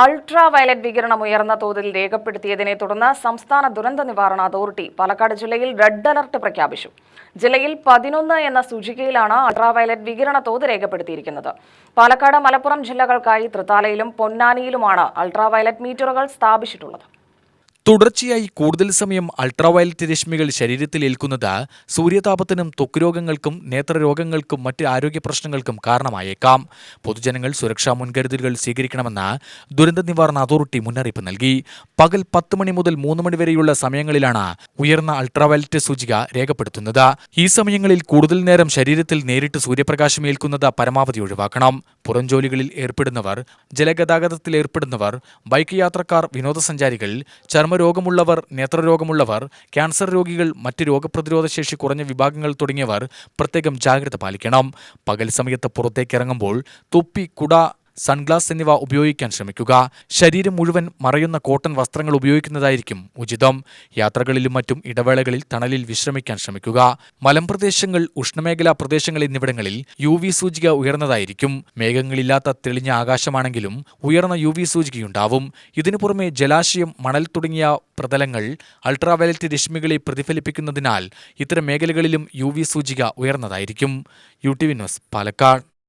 Ultra violet വികിരണം ഉയർന്ന തോതിൽ രേഖപ്പെടുത്തിയതിനെ തുടർന്ന് സംസ്ഥാന ദുരന്ത നിവാരണ അതോറിറ്റി പാലക്കാട് ജില്ലയിൽ റെഡ് അലർട്ട് പ്രഖ്യാപിച്ചു. ജില്ലയിൽ പതിനൊന്ന് എന്ന സൂചികയിലാണ് അൾട്രാ വയലറ്റ് വികിരണ തോത് രേഖപ്പെടുത്തിയിരിക്കുന്നത്. പാലക്കാട് മലപ്പുറം ജില്ലകൾക്കായി തൃത്താലയിലും പൊന്നാനിയിലുമാണ് അൾട്രാ വയലറ്റ് മീറ്ററുകൾ സ്ഥാപിച്ചിട്ടുള്ളത്. തുടർച്ചയായി കൂടുതൽ സമയം അൾട്രാവയലറ്റ് രശ്മികൾ ശരീരത്തിൽ ഏൽക്കുന്നത് സൂര്യതാപത്തിനും ത്വക്ക് രോഗങ്ങൾക്കും നേത്രരോഗങ്ങൾക്കും മറ്റ് ആരോഗ്യ പ്രശ്നങ്ങൾക്കും കാരണമായേക്കാം. പൊതുജനങ്ങൾ സുരക്ഷാ മുൻകരുതലുകൾ സ്വീകരിക്കണമെന്ന് ദുരന്ത നിവാരണ അതോറിറ്റി മുന്നറിയിപ്പ് നൽകി. പകൽ പത്ത് മണി മുതൽ മൂന്ന് മണി വരെയുള്ള സമയങ്ങളിലാണ് ഉയർന്ന അൾട്രാവയലറ്റ് സൂചിക രേഖപ്പെടുത്തുന്നത്. ഈ സമയങ്ങളിൽ കൂടുതൽ നേരം ശരീരത്തിൽ നേരിട്ട് സൂര്യപ്രകാശം ഏൽക്കുന്നത് പരമാവധി ഒഴിവാക്കണം. പുറം ജോലികളിൽ ഏർപ്പെടുന്നവർ ജലഗതാഗതത്തിൽ ഏർപ്പെടുന്നവർ ബൈക്ക് യാത്രക്കാർ വിനോദസഞ്ചാരികൾ ചർമ്മരോഗമുള്ളവർ നേത്രരോഗമുള്ളവർ ക്യാൻസർ രോഗികൾ മറ്റ് രോഗപ്രതിരോധ ശേഷി കുറഞ്ഞ വിഭാഗങ്ങൾ തുടങ്ങിയവർ പ്രത്യേകം ജാഗ്രത പാലിക്കണം. പകൽ സമയത്ത് പുറത്തേക്കിറങ്ങുമ്പോൾ തൊപ്പി കുട സൺഗ്ലാസ് എന്നിവ ഉപയോഗിക്കാൻ ശ്രമിക്കുക. ശരീരം മുഴുവൻ മറയുന്ന കോട്ടൺ വസ്ത്രങ്ങൾ ഉപയോഗിക്കുന്നതായിരിക്കും ഉചിതം. യാത്രകളിലും മറ്റും ഇടവേളകളിൽ തണലിൽ വിശ്രമിക്കാൻ ശ്രമിക്കുക. മലമ്പ്രദേശങ്ങൾ ഉഷ്ണമേഖലാ പ്രദേശങ്ങൾ എന്നിവിടങ്ങളിൽ യു വി സൂചിക ഉയർന്നതായിരിക്കും. മേഘങ്ങളില്ലാത്ത തെളിഞ്ഞ ആകാശമാണെങ്കിലും ഉയർന്ന യു വി സൂചികയുണ്ടാവും. ഇതിനു പുറമെ ജലാശയം മണൽ തുടങ്ങിയ പ്രതലങ്ങൾ അൾട്രാവയലറ്റ് രശ്മികളെ പ്രതിഫലിപ്പിക്കുന്നതിനാൽ ഇത്തരം മേഖലകളിലും യു വി സൂചിക ഉയർന്നതായിരിക്കും. U T V news Palakkad.